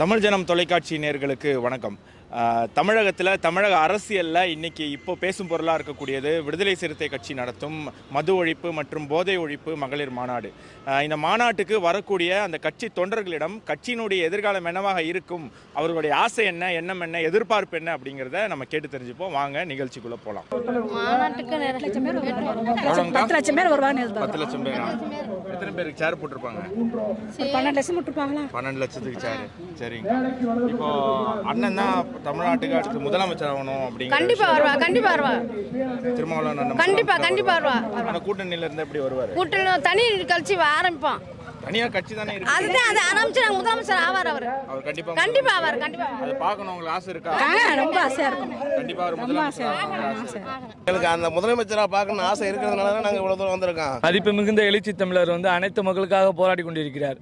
தமிழ் ஜனம் தொலைக்காட்சி நேர்களுக்கு வணக்கம். தமிழகத்தில் தமிழக அரசியலில் இன்னைக்கு இப்போ பேசும் பொருளாக இருக்கக்கூடியது விடுதலை சிறுத்தை கட்சி நடத்தும் மது ஒழிப்பு மற்றும் போதை ஒழிப்பு மகளிர் மாநாடு. இந்த மாநாட்டுக்கு வரக்கூடிய அந்த கட்சி தொண்டர்களிடம் கட்சியினுடைய எதிர்காலம் என்னவாக இருக்கும் அவர்களுடைய ஆசை என்ன எண்ணம் என்ன எதிர்பார்ப்பு என்ன அப்படிங்கிறத நம்ம கேட்டு தெரிஞ்சுப்போம். வாங்க நிகழ்ச்சிக்குள்ளே போகலாம் மாநாட்டுக்கு நிறைய லட்சம் பேர் எவ்வளோங்கக்கா? பத்து லட்சம் பேர் வருவாங்க பத்து லட்சம் பேரா? எத்தனை பேருக்கு சேர் போட்டிருப்பாங்க? பன்னெண்டு லட்சம் பன்னெண்டு லட்சத்துக்கு சேர். சரிங்க. இப்போ அண்ணன் தான் தமிழ்நாட்டுக்கு அடுத்து முதலமைச்சர் ஆகணும் அப்படிங்கிற கண்டிப்பா வருவா கண்டிப்பா வருவா. திருமாவளவன் கண்டிப்பா, முதலமைச்சர் கண்டிப்பா. வருவா, ஆனா கூட்டணியில இருந்து எப்படி வருவாரு? கூட்டணி தனி கழிச்சு ஆரம்பிப்போம் தனியா கட்சி தானே இருக்கு. அதுதான் அது ஆரம்பிச்சு நாங்க முதலமைச்சர் ஆவார் அவர். அவர் கண்டிப்பா கண்டிப்பா ஆவார் கண்டிப்பா. அதை பார்க்கணும் உங்களுக்கு ஆசை இருக்கா? ரொம்ப ஆசையா இருக்கும். கண்டிப்பா அவர் முதலமைச்சர்? எங்களுக்கு அந்த முதலமைச்சராக பார்க்கணும்னு ஆசை இருக்கிறதுனால தான் நாங்கள் இவ்வளோ தூரம் வந்திருக்கோம். மதிப்பு மிகுந்த எழுச்சி தமிழர் வந்து அனைத்து மக்களுக்காக போராடி கொண்டிருக்கிறார்.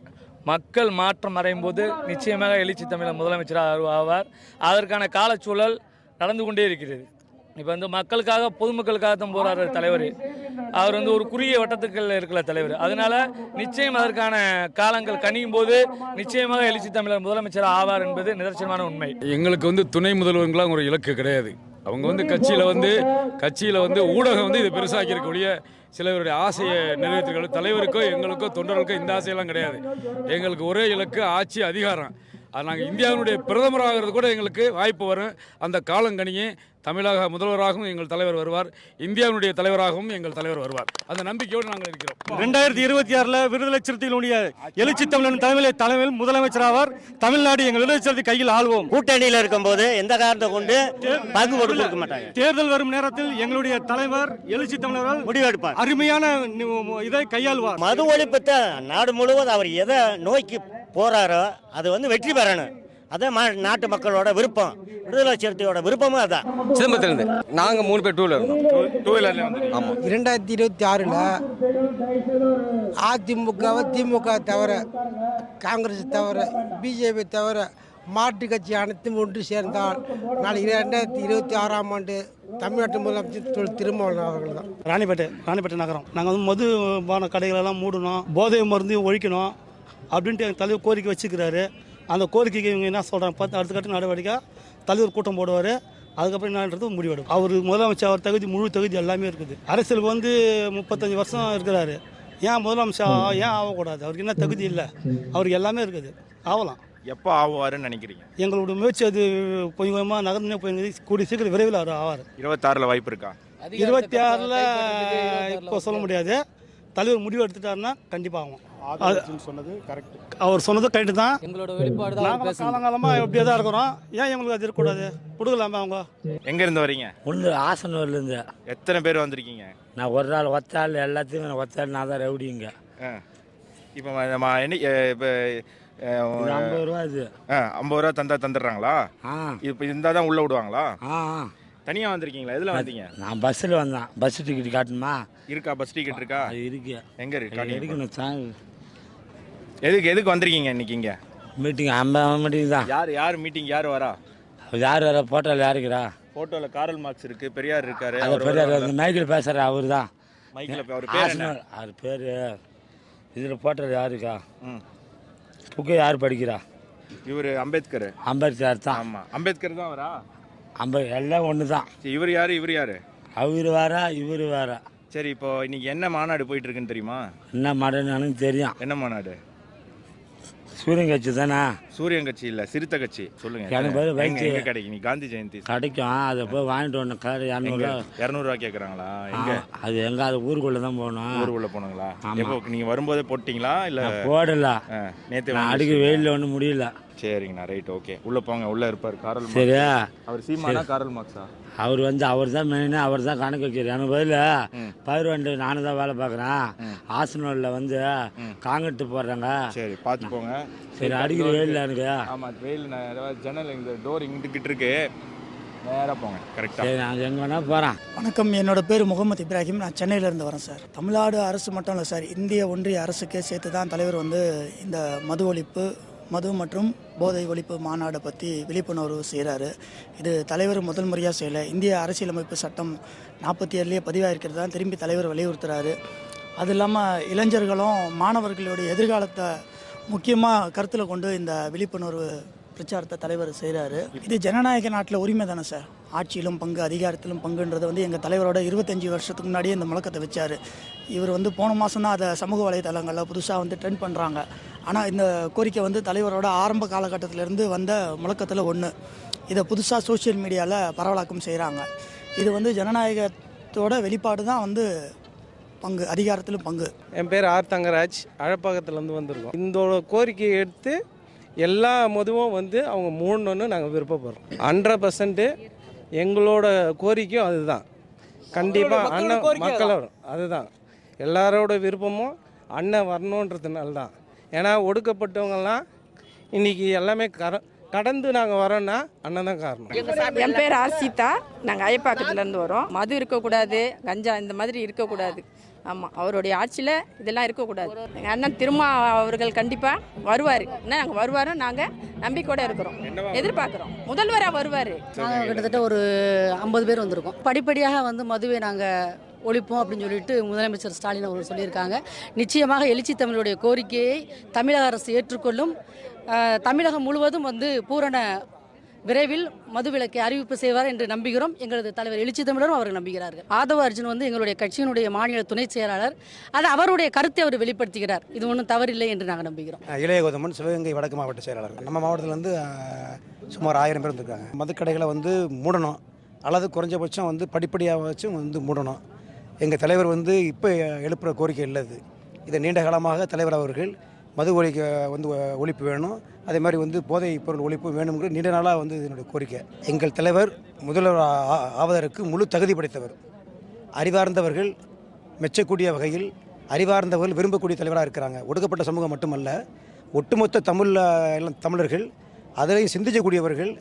மக்கள் மாற்றம் அடையும் போது நிச்சயமாக எழுச்சி தமிழர் முதலமைச்சராக ஆவார். அதற்கான காலச்சூழல் நடந்து கொண்டே இருக்கிறது. இப்போ வந்து மக்களுக்காக பொதுமக்களுக்காக தான் போராடுற தலைவர். அவர் வந்து ஒரு குறுகிய வட்டத்துக்குள்ள இருக்கிற தலைவர். அதனால நிச்சயம் அதற்கான காலங்கள் கணியும் போது நிச்சயமாக எழுச்சி தமிழர் முதலமைச்சர் ஆவார் என்பது நிதர்சனமான உண்மை. எங்களுக்கு வந்து துணை முதல்வர்களாம் ஒரு இலக்கு கிடையாது. அவங்க வந்து கட்சியில் வந்து கட்சியில் வந்து ஊடகம் வந்து இதை பெருசாக்கி சிலருடைய ஆசையை நிறைவேற்றிருக்காங்க தலைவருக்கோ எங்களுக்கோ தொண்டர்களுக்கோ இந்த ஆசையெல்லாம் கிடையாது. எங்களுக்கு ஒரே இலக்கு ஆட்சி அதிகாரம். அது நாங்கள் இந்தியாவினுடைய பிரதமராகிறது கூட எங்களுக்கு வாய்ப்பு வரும். அந்த காலங்கனியே தமிழக முதல்வராகவும் எங்கள் தலைவர் வருவார். இந்தியாவினுடைய தலைவராகவும் எங்கள் தலைவர் வருவார். அந்த நம்பிக்கையோடு நாங்கள் இருக்கிறோம். ரெண்டாயிரத்தி இருபத்தி ஆறுல விடுதலை சிறுத்தைகளுடைய எழுச்சி தமிழன் தலைமையில் தலைமையில் முதலமைச்சர் ஆவார் தமிழ்நாடு எங்கள் விடுதலை சிறுத்தை கையில் ஆள்வோம். கூட்டணியில் இருக்கும்போது எந்த காரணத்தை கொண்டு பங்கு கொடுக்க மாட்டாங்க? தேர்தல் வரும் நேரத்தில் எங்களுடைய தலைவர் எழுச்சி தமிழர்கள் முடிவெடுப்பார். அருமையான இதை கையாள்வார். மது ஒழிப்பத்தை நாடு முழுவதும் அவர் எதை நோக்கி போறாரோ அது வந்து வெற்றி பெறணும். அதான் மா- நாட்டு மக்களோட விருப்பம் விடுதலை சிறுத்தையோட விருப்பமும் அதான். சிதம்பரத்துலேருந்து. நாங்கள் மூணு பேர் டூவில் இருந்தோம் டூ வீலர்ல வந்து. ஆமாம் இரண்டாயிரத்தி இருபத்தி ஆறில் அதிமுகவை திமுக தவிர காங்கிரஸ் தவிர பிஜேபி தவிர மாற்று கட்சி அனைத்தும் ஒன்று சேர்ந்தால் நாளைக்கு ரெண்டாயிரத்தி இருபத்தி ஆறாம் ஆண்டு தமிழ்நாட்டு முதலமைச்சர் திரு திருமாவளவன் அவர்கள் தான். ராணிப்பேட்டை ராணிப்பேட்டை நகரம். நாங்கள் வந்து மது பான கடைகளெல்லாம் மூடணும் போதை மருந்தையும் ஒழிக்கணும் அப்படின்ட்டு எங்கள் தலைவர் கோரிக்கை வச்சுக்கிறாரு. அந்த கோரிக்கைக்கு இவங்க என்ன சொல்கிறாங்க பார்த்து அடுத்த கட்ட நடவடிக்கை தலைவர் கூட்டம் போடுவார். அதுக்கப்புறம் என்னன்றது முடிவெடுக்கும். அவர் முதலமைச்சர் அவர் தகுதி முழு தகுதி எல்லாமே இருக்குது. அரசியலுக்கு வந்து முப்பத்தஞ்சு வருஷம் இருக்கிறாரு. ஏன் முதலமைச்சர் ஏன் ஆகக்கூடாது? அவருக்கு என்ன தகுதி இல்லை? அவருக்கு எல்லாமே இருக்குது. ஆகலாம். எப்போ ஆவாருன்னு நினைக்கிறீங்க? எங்களுடைய முயற்சி அது கொஞ்சம் கொஞ்சமாக நகர்ந்து போய் கூடிய சீக்கிரம் விரைவில் அவர் ஆவார். இருபத்தாறுல வாய்ப்பு இருக்கா? இருபத்தி ஆறில் இப்போ சொல்ல முடியாது. தலைவர் முடிவு எடுத்துட்டாருன்னா கண்டிப்பாக ஆகும். சொன்னது கரெக்ட் அவர் சொன்னது கரெக்டு தான். எங்களோட வெளிப்பாடு நாங்கள் காலங்காலமாக எப்படியே தான் இருக்கிறோம். ஏன் எங்களுக்கு அது இருக்கக்கூடாது? கொடுக்கலாமா அவங்க? எங்க இருந்து வரீங்க? ஒன்று ஆசனூர்லேருந்து எத்தனை பேர் வந்திருக்கீங்க? நான் ஒரு நாள் ஒத்தாள் எல்லாத்தையும் ஒத்தாள் நான் தான் ரவுடிங்க ஆ. இப்போ இப்போ ஐம்பது ரூபா இது. ஐம்பது ரூபா தந்தா தந்துடுறாங்களா? ஆ. இப்போ இருந்தால் தான் உள்ளே விடுவாங்களா? ஆ தனியாக வந்திருக்கீங்களா? எதில் வந்தீங்க? நான் பஸ்ஸில் வந்தேன். பஸ் டிக்கெட் காட்டணுமா? இருக்கா? பஸ் டிக்கெட் இருக்கா? அது இருக்கு. எங்க இருக்கு. எடுக்கணும்? சாங் எதுக்கு எதுக்கு வந்திருக்கீங்க இன்னைக்கு இங்க? மீட்டிங் ஐம்பது மீட்டிங் தான். யார் யார் மீட்டிங் யார் வரா? யார் வர போட்டோவில் யாருக்குறா போட்டோல காரல் மார்க்ஸ் இருக்கு பெரியார் இருக்காரு அந்த பெரிய அந்த மைக்கில் பேசுகிற அவர் தான். மைக்கில் அவர் பேர் என்ன? அவர் பேர் இதில் போட்டோவில் யாருக்கா. புக்கு யார் படிக்கிறா? இவர் அம்பேத்கர். அம்பேத்கர் தான். ஆமா. அம்பேத்கர் தான் வரா? அம்ப எல்லாம் ஒன்று தான். சரி, இவர் யாரு இவர் யாரு? அவர் வேறா இவர் வேறா சரி இப்போ இன்னைக்கு என்ன மாநாடு போயிட்டு இருக்குன்னு தெரியுமா? என்ன எனக்கு தெரியும். என்ன மாநாடு? சூரியன் கட்சி தானே? சூரியன் கட்சி இல்ல சிறுத்தை கட்சி. சொல்லுங்க. எனக்கு பதில் எங்க வைத்திய- எங்க கிடைக்கும்? நீ காந்தி ஜெயந்தி. கிடைக்கும். அதை போய் வாங்கிட்டு வரணும். கலர் இரநூறுவா இரநூறுவா கேக்குறாங்களா? எங்க? அது எங்க? அது ஊருக்குள்ளே தான் போகணும். ஊருக்குள்ள போனங்களா. எப்போ நீங்க வரும்போதே போட்டீங்களா? இல்ல போடல. ஆ, நேத்து நான் அடிக்க வெயிலில் ஒன்றும் முடியல. சரிங்கண்ணா ரைட் ஓகே உள்ள போங்க உள்ள இருப்பாரு. காரல். சரியா? அவர் சீமானா காரல் மார்க்ஸா? அவர் வந்து அவர் தான் மெயினாக அவர் தான் கணக்கு வைக்கிறார். எனக்கு பதில் பயிர் வண்டு நானும் தான் வேலை பார்க்குறேன். ஆசனூரில் வந்து காங்கிட்டு போடுறாங்க. சரி பார்த்து போங்க. சரி அடிக்கிற வெயிலில் எனக்கு. ஆமா வெயில் ஜன்னல் இந்த டோர் இங்கிட்டு இருக்கு. நேரா போங்க கரெக்டா சரி நான் எங்கே வேணால் போகிறேன் வணக்கம் என்னோட பேர் முகமது இப்ராஹிம். நான் சென்னையிலேருந்து வரேன் சார். தமிழ்நாடு அரசு மட்டும் இல்லை சார். இந்திய ஒன்றிய அரசுக்கே சேர்த்து தான் தலைவர் வந்து இந்த மது ஒழிப்பு மது மற்றும் போதை ஒழிப்பு மாநாடை பற்றி விழிப்புணர்வு செய்கிறாரு இது தலைவர் முதல் முறையாக செய்யலை. இந்திய அரசியலமைப்பு சட்டம் நாற்பத்தி ஏழுலேயே பதிவாயிருக்கிறது தான் திரும்பி தலைவர் வலியுறுத்துறாரு. அது இல்லாமல் இளைஞர்களும் மாணவர்களுடைய எதிர்காலத்தை முக்கியமாக கருத்தில் கொண்டு இந்த விழிப்புணர்வு பிரச்சாரத்தை தலைவர் செய்கிறாரு இது ஜனநாயக நாட்டில் உரிமை தானே சார்? ஆட்சியிலும் பங்கு அதிகாரத்திலும் பங்குன்றது வந்து எங்கள் தலைவரோட இருபத்தஞ்சி வருஷத்துக்கு முன்னாடியே இந்த முழக்கத்தை வச்சார். இவர் வந்து போன மாதம் தான் அதை சமூக வலைதளங்களில் புதுசாக வந்து ட்ரெண்ட் பண்ணுறாங்க ஆனால் இந்த கோரிக்கை வந்து தலைவரோட ஆரம்ப காலகட்டத்திலேருந்து வந்த முழக்கத்தில் ஒன்று இதை புதுசாக சோஷியல் மீடியாவில் பரவலாக்கம் செய்கிறாங்க இது வந்து ஜனநாயகத்தோட வெளிப்பாடு தான் வந்து பங்கு அதிகாரத்திலும் பங்கு. என் பேர் ஆர் தங்கராஜ். அழப்பாக்கத்துலேருந்து வந்திருக்கோம். இந்த கோரிக்கையை எடுத்து எல்லா மதுவும் வந்து அவங்க மூணுன்னு நாங்கள் விருப்பப்படுறோம். ஹண்ட்ரட் பர்சன்ட்டு எங்களோட கோரிக்கையும் அதுதான். கண்டிப்பாக அண்ணன் மக்களோட அதுதான். எல்லாரோட விருப்பமும் அண்ணன் வரணுன்றதுனால தான் ஏன்னா ஒடுக்கப்பட்டவங்கெல்லாம் இன்னைக்கு எல்லாமே கர கடந்து நாங்கள் வரோன்னா அண்ணன் தான் காரணம். என் பேர் ஆர்சிதா நாங்கள் அயப்பாக்கத்துலேருந்து வரோம். மது இருக்கக்கூடாது கஞ்சா இந்த மாதிரி இருக்கக்கூடாது. ஆமாம் அவருடைய ஆட்சியில் இதெல்லாம் இருக்கக்கூடாது. எங்கள் அண்ணன் திருமா அவர்கள் கண்டிப்பாக வருவார். என்ன நாங்கள் வருவாரோ நாங்கள் நம்பிக்கையோட இருக்கிறோம். எதிர்பார்க்குறோம். முதல்வராக வருவார். நாங்கள் கிட்டத்தட்ட ஒரு ஐம்பது பேர் வந்திருக்கோம். படிப்படியாக வந்து மதுவை நாங்கள் ஒழிப்போம் அப்படின்னு சொல்லிட்டு முதலமைச்சர் ஸ்டாலின் அவர்கள் சொல்லியிருக்காங்க. நிச்சயமாக எழுச்சி தமிழுடைய கோரிக்கையை தமிழக அரசு ஏற்றுக்கொள்ளும். தமிழகம் முழுவதும் வந்து பூரண விரைவில் மதுவிலக்கை அறிவிப்பு செய்வார் என்று நம்புகிறோம். எங்களது தலைவர் எழுச்சி தமிழரும் அவர்கள் நம்புகிறார்கள். ஆதவ அர்ஜுன் வந்து எங்களுடைய கட்சியினுடைய மாநில துணை செயலாளர். அது அவருடைய கருத்தை அவர் வெளிப்படுத்துகிறார். இது ஒன்றும் தவறில்லை என்று நாங்கள் நம்புகிறோம். இளைய கௌதமன் சிவகங்கை வடக்கு மாவட்ட செயலாளர் நம்ம மாவட்டத்திலேருந்து சுமார் ஆயிரம் பேர் வந்திருக்காங்க. மதுக்கடைகளை வந்து மூடணும். அல்லது குறைஞ்சபட்சம் வந்து படிப்படியாக வச்சும் வந்து மூடணும். எங்கள் தலைவர் வந்து இப்போ எழுப்புகிற கோரிக்கை இல்லை இது இதை நீண்ட காலமாக தலைவர் அவர்கள் மது ஒழிக்க வந்து ஒழிப்பு வேணும். அதே மாதிரி வந்து போதை பொருள் ஒழிப்பு வேணுங்கிற நீண்ட நாளாக வந்து இதனுடைய கோரிக்கை. எங்கள் தலைவர் முதல்வர் ஆ- ஆவதற்கு முழு தகுதி படைத்தவர். அறிவார்ந்தவர்கள் மெச்சக்கூடிய வகையில் அறிவார்ந்தவர்கள் விரும்பக்கூடிய தலைவராக இருக்கிறாங்க. ஒடுக்கப்பட்ட சமூகம் மட்டுமல்ல ஒட்டுமொத்த தமிழ் எல்லாம் தமிழர்கள் அதிலையும் சிந்திக்கக்கூடியவர்கள்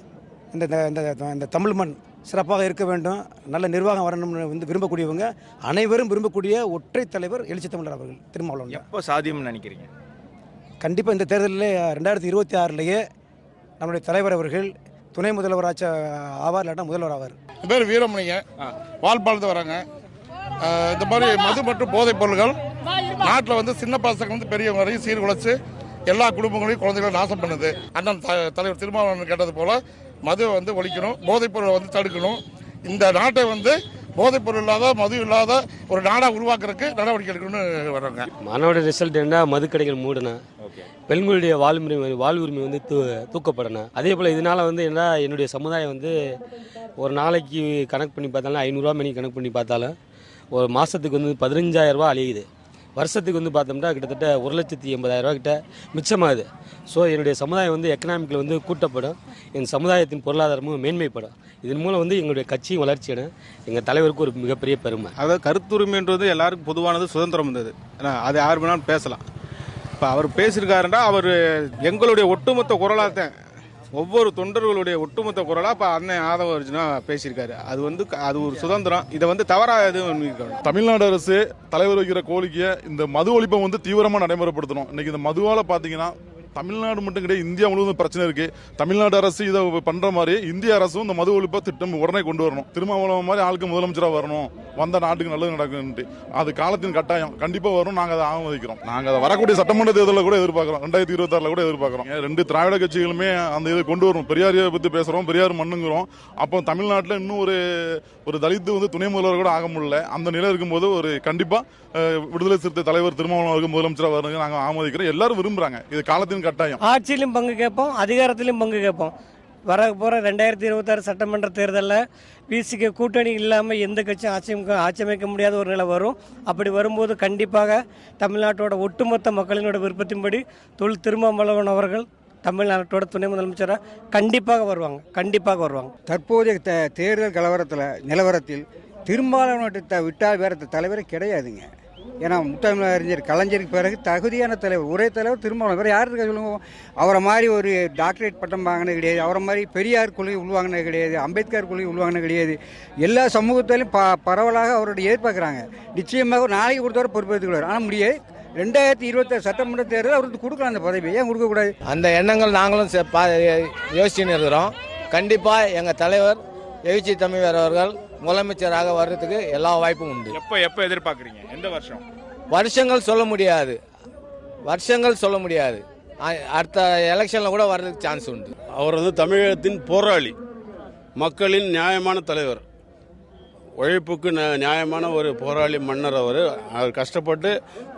இந்த இந்த- இந்த இந்த தமிழ் மண் சிறப்பாக இருக்க வேண்டும். நல்ல நிர்வாகம் வரணும்னு வந்து விரும்பக்கூடியவங்க அனைவரும் விரும்பக்கூடிய ஒற்றை தலைவர் எழுச்சி தமிழர் அவர்கள் திருமாவளவன். எப்போ சாத்தியம்னு நினைக்கிறீங்க? கண்டிப்பாக இந்த தேர்தலில் ரெண்டாயிரத்தி இருபத்தி ஆறிலேயே நம்முடைய தலைவர் அவர்கள் துணை முதல்வராச்ச ஆவார் இல்லாட்டா முதல்வர் ஆவார். என் பேர் வீரமணிங்க. வால்பாலத்து வராங்க. இந்த மாதிரி மது மற்றும் போதைப் பொருள்கள் நாட்டில் வந்து சின்ன பசங்க வந்து பெரியவங்க வரையும் சீர்குலைச்சு எல்லா குடும்பங்களையும் குழந்தைகளை நாசம் பண்ணுது. அண்ணன் த- தலைவர் திருமாவளவன் கேட்டது போல மதுவை வந்து ஒழிக்கணும் போதைப் பொருளை வந்து தடுக்கணும். இந்த நாட்டை வந்து போதைப் பொருள் இல்லாத மது இல்லாத ஒரு நாடாக உருவாக்குறதுக்கு நடவடிக்கை எடுக்கணும்னு வர்றாங்க. மனோட ரிசல்ட் என்ன மதுக்கடைகள் மூடணும் பெண்களுடைய வாழ்வுரிமை வாழ்வுரிமை வந்து தூ தூக்கப்படணும் அதே போல் இதனால வந்து என்ன என்னுடைய சமுதாயம் வந்து ஒரு நாளைக்கு கணக்கு பண்ணி பார்த்தாலும் ஐநூறுரூவா மணி கணக்கு பண்ணி பார்த்தாலும் ஒரு மாதத்துக்கு வந்து பதினஞ்சாயிரம் ரூபாய் அழியுது. வருஷத்துக்கு வந்து பார்த்தோம்னா கிட்டத்தட்ட ஒரு லட்சத்தி எண்பதாயிரரூவா கிட்ட மிச்சமாகுது ஸோ என்னுடைய சமுதாயம் வந்து எக்கனாமிக்கில் வந்து கூட்டப்படும். என் சமுதாயத்தின் பொருளாதாரமும் மேன்மைப்படும். இதன் மூலம் வந்து எங்களுடைய கட்சியும் வளர்ச்சியிடும் எங்கள் தலைவருக்கு ஒரு மிகப்பெரிய பெருமை. அதாவது கருத்துரிமைன்றது எல்லாருக்கும் பொதுவானது சுதந்திரம் இருந்தது ஏன்னா, அது யார் வேணாலும் பேசலாம். இப்போ அவர் பேசியிருக்காருன்னா அவர் எங்களுடைய ஒட்டுமொத்த குரலாக தான் ஒவ்வொரு தொண்டர்களுடைய ஒட்டுமொத்த குரலாக இப்போ அண்ணன் ஆதவ அர்ஜுனா பேசியிருக்காரு. அது வந்து க- அது ஒரு சுதந்திரம். இதை வந்து தவறாக எதுவும் தமிழ்நாடு அரசு தலைவர் வைக்கிற கோரிக்கையை இந்த மது ஒழிப்பை வந்து தீவிரமாக நடைமுறைப்படுத்தணும். இன்னைக்கு இந்த மதுவால் பார்த்தீங்கன்னா தமிழ்நாடு மட்டும் கிடையாது இந்தியா முழுவதும் பிரச்சனை இருக்கு. தமிழ்நாடு அரசு இதை பண்ற மாதிரி இந்திய அரசும் இந்த மது ஒழிப்பு திட்டம் உடனே கொண்டு வரணும். திருமாவளவன் மாதிரி ஆளுக்கு முதலமைச்சராக வரணும். வந்த நாட்டுக்கு நல்லது நடக்குன்ட்டு. அது காலத்தின் கட்டாயம். கண்டிப்பா வரும் நாங்க அதை ஆமதிக்கிறோம் நாங்க அதை வரக்கூடிய சட்டமன்ற தேர்தலில் கூட எதிர்பார்க்கிறோம். ரெண்டாயிரத்தி இருபத்தாறுல கூட எதிர்பார்க்கிறோம். ரெண்டு திராவிட கட்சிகளுமே அந்த இதை கொண்டு வரணும். பெரியாரியை பத்தி பேசுறோம். பெரியார் மண்ணுங்கிறோம். அப்போ தமிழ்நாட்டில் இன்னும் ஒரு ஒரு தலித்து வந்து துணை முதல்வர் கூட ஆக முடியல. அந்த நிலை இருக்கும்போது ஒரு கண்டிப்பா விடுதலை சிறுத்தை தலைவர் திருமாவளவன் அவர்கள் முதலமைச்சராக வரணும் நாங்க ஆமதிக்கிறோம் எல்லாரும் விரும்புறாங்க. இது காலத்தின் கட்டாயம். ஆட்சியிலும் பங்கு கேட்போம் அதிகாரத்திலும் பங்கு கேட்போம். வர போகிற ரெண்டாயிரத்தி இருபத்தாறு சட்டமன்ற தேர்தலில் பிசிக்கு கூட்டணி இல்லாமல் எந்த கட்சியும் ஆட்சி அமைக்க- ஆட்சி அமைக்க முடியாத ஒரு நிலை வரும். அப்படி வரும்போது கண்டிப்பாக தமிழ்நாட்டோட ஒட்டுமொத்த மக்களினோட விருப்பத்தின்படி தொல் திருமாவளவன் அவர்கள் தமிழ்நாட்டோட துணை முதலமைச்சராக கண்டிப்பாக வருவாங்க கண்டிப்பாக வருவாங்க. தற்போதைய த- தேர்தல் கலவரத்தில் நிலவரத்தில் திருமாவளவனை விட்டால் வேற தலைவரே கிடையாதுங்க. ஏன்னா முத்தமிழ் அறிஞர் கலைஞருக்கு பிறகு தகுதியான தலைவர் ஒரே தலைவர் திருமாவளவன். வேறு யார் இருக்கா சொல்லுங்க. அவரை மாதிரி ஒரு டாக்டரேட் பட்டம் வாங்கினது கிடையாது. அவரை மாதிரி பெரியார் கொள்கை உள்வாங்கினது கிடையாது. அம்பேத்கர் கொள்கை உள்வாங்கினது கிடையாது. எல்லா சமூகத்திலும் ப பரவலாக அவருடைய எதிர்பார்க்குறாங்க. நிச்சயமாக ஒரு நாளைக்கு கொடுத்தவரை பொறுப்பேற்றுக்கிறார் ஆனால் முடியாது. ரெண்டாயிரத்தி இருபத்தாறு சட்டமன்ற தேர்தல் அவருக்கு கொடுக்கலாம் அந்த பதவி. ஏன் கொடுக்கக்கூடாது அந்த எண்ணங்கள் நாங்களும் செ- பா- யோசிச்சுன்னு இருக்கிறோம். கண்டிப்பாக எங்கள் தலைவர் எழுச்சி தமிழர் அவர்கள் முதலமைச்சராக வர்றதுக்கு எல்லா வாய்ப்பும் உண்டு. எப்போ எப்போ எதிர்பார்க்குறீங்க? எந்த வருஷம்? வருஷங்கள் சொல்ல முடியாது. வருஷங்கள் சொல்ல முடியாது. அடுத்த எலெக்ஷனில் கூட வர்றதுக்கு சான்ஸ் உண்டு. அவர் வந்து தமிழகத்தின் போராளி மக்களின் நியாயமான தலைவர் உழைப்புக்கு நியாயமான ஒரு போராளி மன்னர் அவர். அவர் கஷ்டப்பட்டு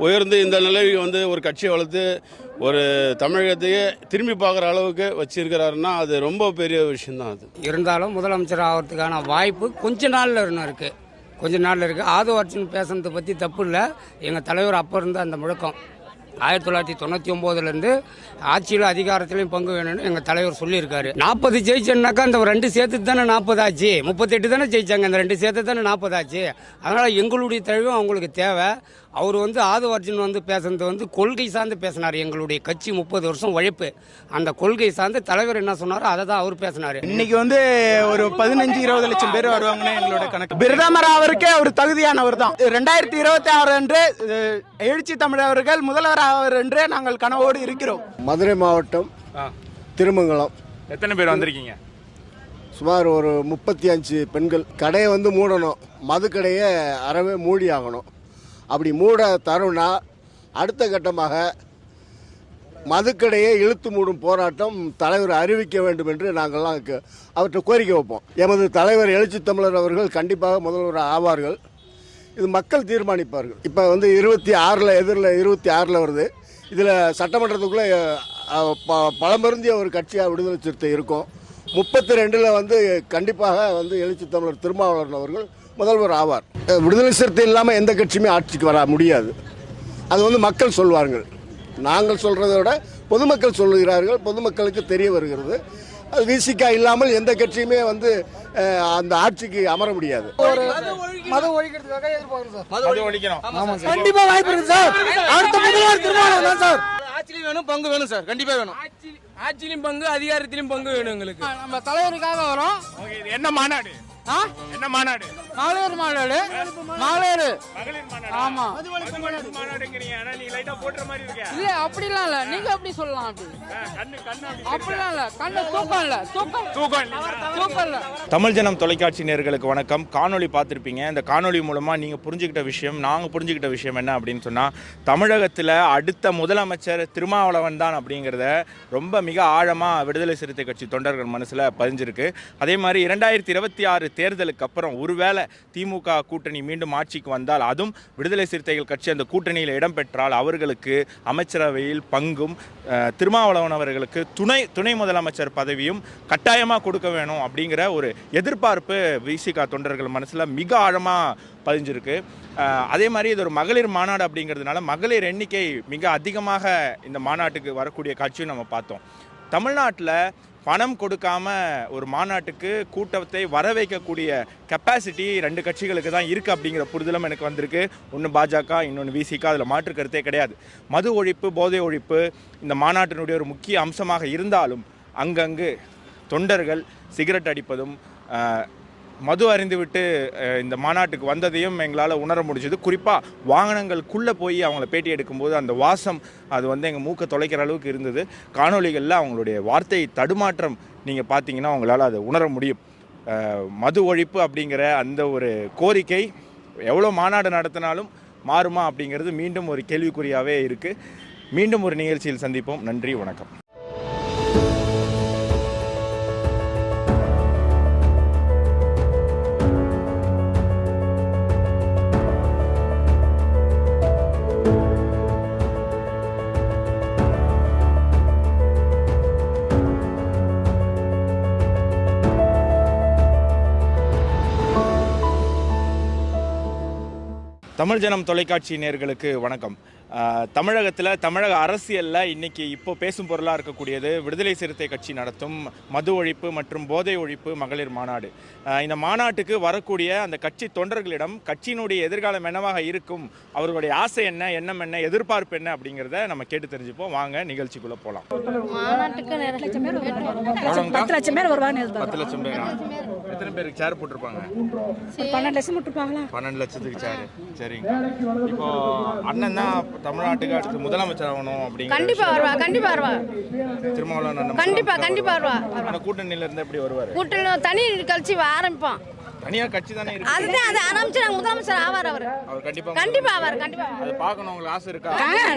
உயர்ந்து இந்த நிலைக்கு வந்து ஒரு கட்சியை வளர்த்து ஒரு தமிழகத்தையே திரும்பி பார்க்குற அளவுக்கு வச்சிருக்கிறாருன்னா அது ரொம்ப பெரிய விஷயம்தான் அது. இருந்தாலும் முதலமைச்சர் ஆகிறதுக்கான வாய்ப்பு கொஞ்ச நாளில் இன்னும் இருக்குது கொஞ்ச நாளில் இருக்குது ஆதவ அர்ஜுன் பேசுனதை பற்றி தப்பு இல்லை. எங்கள் தலைவர் அப்போ இருந்த அந்த முழக்கம். ஆயிரத்தி தொள்ளாயிரத்தி தொண்ணூற்றி ஒம்போதுலேருந்து ஆட்சியில் அதிகாரத்திலையும் பங்கு வேணும்னு எங்கள் தலைவர் சொல்லியிருக்காரு. நாற்பது ஜெயிச்சோன்னாக்கா அந்த ரெண்டு சேர்த்து தானே நாற்பது ஆச்சு. முப்பத்தெட்டு தானே ஜெயிச்சாங்க. அந்த ரெண்டு சேர்த்து தானே நாற்பது ஆச்சு. அதனால் எங்களுடைய தலைவரும் அவங்களுக்கு தேவை. அவர் வந்து ஆதவ அர்ஜுன் வந்து பேசுனது வந்து கொள்கை சார்ந்து பேசினார். எங்களுடைய கட்சி முப்பது வருஷம் உழைப்பு. அந்த கொள்கை சார்ந்து தலைவர் என்ன சொன்னாரோ அதை தான் அவர் பேசினார். இன்னைக்கு வந்து ஒரு பதினஞ்சு இருபது லட்சம் பேர் வருவாங்கன்னு எங்களோட கணக்கு. பிரதமர் அவருக்கே ஒரு தகுதியானவர் தான். ரெண்டாயிரத்தி இருபத்தி ஆறு அன்று எழுச்சி தமிழர்கள் முதல்வர் ஆவர் என்று நாங்கள் கனவோடு இருக்கிறோம். மதுரை மாவட்டம் திருமங்கலம். எத்தனை பேர் வந்திருக்கீங்க? சுமார் ஒரு முப்பத்தி அஞ்சு பெண்கள். கடையை வந்து மூடணும். மது கடையை அறவே மூடி ஆகணும் அப்படி மூட தருணா அடுத்த கட்டமாக மதுக்கடையை இழுத்து மூடும் போராட்டம் தலைவர் அறிவிக்க வேண்டும் என்று நாங்கள்லாம் க- கோரிக்கை வைப்போம். எமது தலைவர் எழுச்சி தமிழர் அவர்கள் கண்டிப்பாக முதல்வர் ஆவார்கள். இது மக்கள் தீர்மானிப்பார்கள். இப்போ வந்து இருபத்தி ஆறில் எதிரில் இருபத்தி ஆறில் வருது. இதில் சட்டமன்றத்துக்குள்ளே ப- பலமருந்திய ஒரு கட்சியாக விடுதலை சிறுத்தை இருக்கும். முப்பத்தி ரெண்டில் வந்து கண்டிப்பாக வந்து எழுச்சி தமிழர் திருமாவளவன் அவர்கள் முதல்வர் ஆவார். விடுதலை சிறுத்தை இல்லாமல் எந்த கட்சியுமே ஆட்சிக்கு வர முடியாது. அது வந்து மக்கள் சொல்வார்கள். நாங்கள் சொல்றதை விட பொதுமக்கள் சொல்லுகிறார்கள் பொதுமக்களுக்கு தெரிய வருகிறது. அது விசிகா இல்லாமல் எந்த கட்சியுமே வந்து அந்த ஆட்சிக்கு அமர முடியாது. மது ஒழிக்கிறதுக்காக எதிர்பார்க்கிறோம் சார். மது ஒழிக்கணும். ஆமா சார். கண்டிப்பா வாய்ப்பு இருக்கு சார். அடுத்த முதல்வர் திருமாவளவன் தான் சார். ஆட்சிலையும் வேணும் பங்கு வேணும் சார். கண்டிப்பா வேணும். ஆட்சியிலும் பங்கு அதிகாரத்திலும் பங்கு வேணும் எங்களுக்கு. நம்ம தலைவருக்காக வரோம். என்ன மாநாடு? என்ன மாநாடு? மகளிர் மாநாடு. மகளிர் ஆமா. மாநாடுங்கிறீங்க. ஆனா நீ லைட்டா போட்டுற மாதிரி இருக்க. இல்ல அப்படிலாம் இல்ல. நீங்க எப்படி சொல்லலாம் அப்படி கண்ணு கண்ணு அப்படிலாம் இல்ல. கண்ணு தூக்கம் இல்ல. தூக்கம். தூக்கம் தூக்கம் இல்ல. தமிழ் ஜனம் தொலைக்காட்சி நேயர்களுக்கு வணக்கம். காணொளி பார்த்துருப்பீங்க. இந்த காணொளி மூலமாக நீங்கள் புரிஞ்சுக்கிட்ட விஷயம் நாங்கள் புரிஞ்சுக்கிட்ட விஷயம் என்ன அப்படின்னு சொன்னால் தமிழகத்தில் அடுத்த முதலமைச்சர் திருமாவளவன் தான் அப்படிங்கிறத ரொம்ப மிக ஆழமாக விடுதலை சிறுத்தை கட்சி தொண்டர்கள் மனசில் பதிஞ்சிருக்கு. அதே மாதிரி இரண்டாயிரத்தி இருபத்தி ஆறு தேர்தலுக்கு அப்புறம் ஒருவேளை திமுக கூட்டணி மீண்டும் ஆட்சிக்கு வந்தால் அதுவும் விடுதலை சிறுத்தைகள் கட்சி அந்த கூட்டணியில் இடம்பெற்றால் அவர்களுக்கு அமைச்சரவையில் பங்கும் திருமாவளவன் அவர்களுக்கு துணை துணை முதலமைச்சர் பதவியும் கட்டாயமாக கொடுக்க வேணும் அப்படிங்கிற ஒரு எதிர்பார்ப்பு விசிகா தொண்டர்கள் மனசில் மிக ஆழமாக பதிஞ்சிருக்கு. அதே மாதிரி இது ஒரு மகளிர் மாநாடு அப்படிங்கிறதுனால மகளிர் எண்ணிக்கை மிக அதிகமாக இந்த மாநாட்டுக்கு வரக்கூடிய காட்சியும் நம்ம பார்த்தோம். தமிழ்நாட்டில் பணம் கொடுக்காம ஒரு மாநாட்டுக்கு கூட்டத்தை வர வைக்கக்கூடிய கெப்பாசிட்டி ரெண்டு கட்சிகளுக்கு தான் இருக்குது அப்படிங்கிற புரிதலும் எனக்கு வந்திருக்கு. ஒன்று பாஜக இன்னொன்று விசிகா அதில் மாற்று கருத்தே கிடையாது. மது ஒழிப்பு போதை ஒழிப்பு இந்த மாநாட்டினுடைய ஒரு முக்கிய அம்சமாக இருந்தாலும் அங்கங்கு தொண்டர்கள் சிகரெட் அடிப்பதும் மது அறிந்துவிட்டு இந்த மாநாட்டுக்கு வந்ததையும் எங்களால் உணர முடிஞ்சது. குறிப்பாக வாகனங்களுக்குள்ளே போய் அவங்கள பேட்டி எடுக்கும்போது அந்த வாசம் அது வந்து எங்கள் மூக்கை தொலைக்கிற அளவுக்கு இருந்தது. காணொளிகளில் அவங்களுடைய வார்த்தை தடுமாற்றம் நீங்கள் பார்த்தீங்கன்னா அவங்களால அதை உணர முடியும். மது ஒழிப்பு அப்படிங்கிற அந்த ஒரு கோரிக்கை எவ்வளோ மாநாடு நடத்தினாலும் மாறுமா அப்படிங்கிறது மீண்டும் ஒரு கேள்விக்குறியாகவே இருக்குது மீண்டும் ஒரு நிகழ்ச்சியில் சந்திப்போம். நன்றி வணக்கம். தமிழ் ஜனம் தொலைக்காட்சி நேர்களுக்கு வணக்கம். தமிழகத்தில் தமிழக அரசியலில் இன்னைக்கு இப்போ பேசும் பொருளாக இருக்கக்கூடியது விடுதலை சிறுத்தை கட்சி நடத்தும் மது ஒழிப்பு மற்றும் போதை ஒழிப்பு மகளிர் மாநாடு. இந்த மாநாட்டுக்கு வரக்கூடிய அந்த கட்சி தொண்டர்களிடம் கட்சியினுடைய எதிர்காலம் என்னவாக இருக்கும் அவர்களுடைய ஆசை என்ன எண்ணம் என்ன எதிர்பார்ப்பு என்ன அப்படிங்கிறத நம்ம கேட்டு தெரிஞ்சுப்போம். வாங்க நிகழ்ச்சிக்குள்ளே போகலாம் மாநாட்டுக்கு நிறைய லட்சம் பேர் எவ்வளோங்கக்கா? பத்து லட்சம் பேர் வருவாங்க பத்து லட்சம் பேரா? எத்தனை பேருக்கு சேர் போட்டிருப்பாங்க? பன்னெண்டு லட்சம் விட்டுருப்பாங்களா பன்னெண்டு லட்சத்துக்கு சேரு. சரிங்க. இப்போ அண்ணன் தான் தமிழ்நாட்டுக்கு அடுத்து முதலமைச்சர் ஆகணும் அப்படிங்கிற கண்டிப்பா வருவா கண்டிப்பா வருவா. திருமாவளவன் கண்டிப்பா முதலமைச்சர் கண்டிப்பா வருவா. ஆனா கூட்டணியில இருந்து எப்படி வருவாரு? கூட்டணி தனி கழிச்சு ஆரம்பிப்பான் தனியார் கட்சி தானே இருக்கு. அதுதான் அது ஆரம்பிச்சு நாங்கள் முதலமைச்சர் ஆவார் அவர். அவர் கண்டிப்பா கண்டிப்பா ஆவார் கண்டிப்பா. அது பார்க்கணும் உங்களுக்கு ஆசை இருக்கா?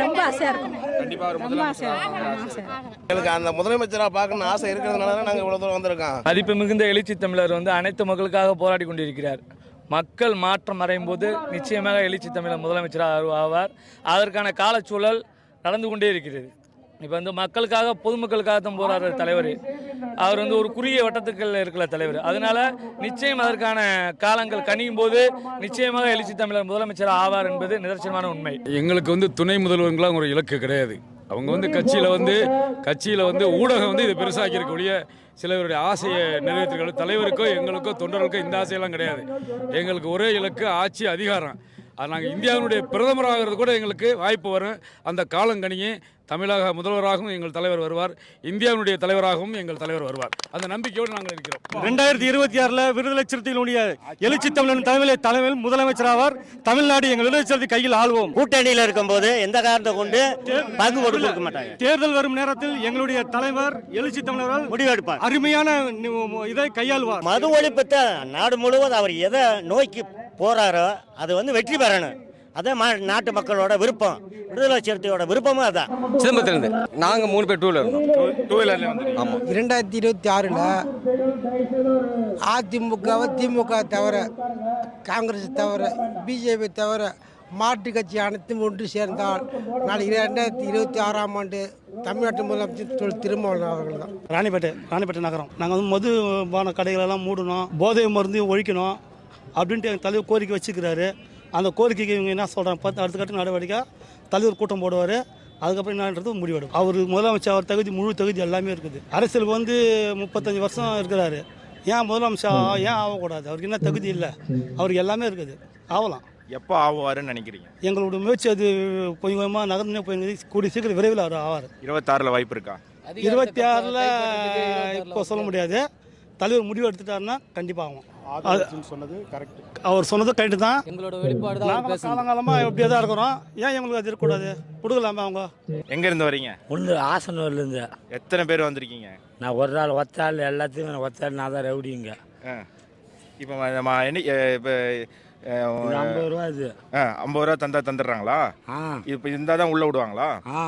ரொம்ப ஆசையா இருக்கும். கண்டிப்பா அவர் முதலமைச்சர்? எங்களுக்கு அந்த முதலமைச்சராக பார்க்கணும்னு ஆசை இருக்கிறதுனால தான் நாங்கள் இவ்வளோ தூரம் வந்திருக்கோம். மதிப்பு மிகுந்த எழுச்சி தமிழர் வந்து அனைத்து மக்களுக்காக போராடி கொண்டிருக்கிறார். மக்கள் மாற்றம் அடையும் போது நிச்சயமாக எழுச்சி தமிழர் முதலமைச்சராக ஆவார். அதற்கான காலச்சூழல் நடந்து கொண்டே இருக்கிறது. இப்போ வந்து மக்களுக்காக பொதுமக்களுக்காக தான் போராடுற தலைவர். அவர் வந்து ஒரு குறுகிய வட்டத்துக்கள் இருக்கிற தலைவர். அதனால நிச்சயம் அதற்கான காலங்கள் கணியும் போது நிச்சயமாக எழுச்சி தமிழர் முதலமைச்சர் ஆவார் என்பது நிதர்சனமான உண்மை. எங்களுக்கு வந்து துணை முதல்வர்களாக ஒரு இலக்கு கிடையாது. அவங்க வந்து கட்சியில் வந்து கட்சியில் வந்து ஊடகம் வந்து இதை பெருசாக்கியிருக்கக்கூடிய சிலருடைய ஆசையை நிறைவேற்றிருக்க தலைவருக்கோ எங்களுக்கோ தொண்டர்களுக்கோ இந்த ஆசையெல்லாம் கிடையாது. எங்களுக்கு ஒரே இலக்கு ஆட்சி அதிகாரம். அது நாங்கள் இந்தியாவினுடைய பிரதமராகிறது கூட எங்களுக்கு வாய்ப்பு வரும். அந்த காலங்கனியே தமிழக முதல்வராகவும் எங்கள் தலைவர் வருவார். இந்தியாவினுடைய தலைவராகவும் எங்கள் தலைவர் வருவார். அந்த நம்பிக்கையோடு நாங்கள் இருக்கிறோம். ரெண்டாயிரத்தி இருபத்தி ஆறுல விடுதலை சிறுத்தைகளுடைய எழுச்சி தமிழன் தலைமையில் தலைமையில் முதலமைச்சர் ஆவார் தமிழ்நாடு எங்கள் விடுதலை சிறுத்தை கையில் ஆள்வோம். கூட்டணியில் இருக்கும்போது எந்த காரணத்தை கொண்டு பங்கு கொடுக்க மாட்டாங்க? தேர்தல் வரும் நேரத்தில் எங்களுடைய தலைவர் எழுச்சி தமிழர்கள் முடிவெடுப்பார். அருமையான இதை கையாள்வார். மது ஒழிப்பத்தை நாடு முழுவதும் அவர் எதை நோக்கி போறாரோ அது வந்து வெற்றி பெறணும். அதான் மா- நாட்டு மக்களோட விருப்பம் விடுதலை சிறுத்தையோட விருப்பமும் அதான். சிதம்பரத்துலேருந்து. நாங்கள் மூணு பேர் டூ வீலர் இருந்தோம். டூ வீலர்ல வந்து ஆமாம் இரண்டாயிரத்தி இருபத்தி ஆறில் அதிமுகவை திமுக தவிர காங்கிரஸ் தவிர பிஜேபி தவிர மாற்று கட்சி அனைத்தும் ஒன்று சேர்ந்தால் நாளைக்கு ரெண்டாயிரத்தி இருபத்தி ஆறாம் ஆண்டு தமிழ்நாட்டு முதலமைச்சர் திரு திருமாவளவன் அவர்கள் தான். ராணிப்பேட்டை ராணிப்பேட்டை நகரம். நாங்கள் வந்து மது பான கடைகளெல்லாம் மூடணும் போதை மருந்தையும் ஒழிக்கணும் அப்படின்ட்டு எங்கள் தலைவர் கோரிக்கை வச்சுக்கிறாரு. அந்த கோரிக்கைக்கு இவங்க என்ன சொல்கிறாங்க பார்த்து அடுத்த கட்ட நடவடிக்கை தலைவர் கூட்டம் போடுவார். அதுக்கப்புறம் என்னன்றது முடிவெடுக்கும். அவர் முதலமைச்சர் அவர் தகுதி முழு தகுதி எல்லாமே இருக்குது. அரசியலுக்கு வந்து முப்பத்தஞ்சு வருஷம் இருக்கிறாரு. ஏன் முதலமைச்சர் ஏன் ஆகக்கூடாது? அவருக்கு என்ன தகுதி இல்லை? அவருக்கு எல்லாமே இருக்குது. ஆகலாம். எப்போ ஆவாருன்னு நினைக்கிறீங்க? எங்களுடைய முயற்சி அது கொஞ்சம் கொஞ்சமாக நகர்ந்து போய் கூடிய சீக்கிரம் விரைவில் அவர் ஆவார். இருபத்தாறுல வாய்ப்பு இருக்கா? இருபத்தி ஆறில் இப்போ சொல்ல முடியாது. தலைவர் முடிவு எடுத்துட்டாருன்னா கண்டிப்பாக ஆகும். சொன்னது கரெக்ட் அவர் சொன்னது கரெக்டு தான். எங்களோட வெளிப்பாடு பேசுனது. காலங்காலமாக எப்படியே தான் இருக்கிறோம். ஏன் எங்களுக்கு அது இருக்கக்கூடாது? கொடுக்கலாமா அவங்க? எங்க இருந்து வரீங்க? ஒன்று ஆசனூர்லேருந்து எத்தனை பேர் வந்திருக்கீங்க? நான் ஒரு ஆள் ஒத்தாள் எல்லாத்தையும் நான் ஒத்தாள் நான் தான் ரவுடிங்க இப்போ இப்போ ஐம்பது ரூபா இது ஐம்பது ரூபா தந்தா தந்துடுறாங்களா? ஆ. இப்போ இருந்தால் தான் உள்ளே விடுவாங்களா? ஆ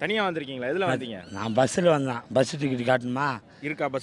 தனியாக வந்திருக்கீங்களா? எதில் வந்தீங்க? நான் பஸ்ஸில் வந்தேன். பஸ் டிக்கெட் காட்டணுமா? இருக்கா பஸ்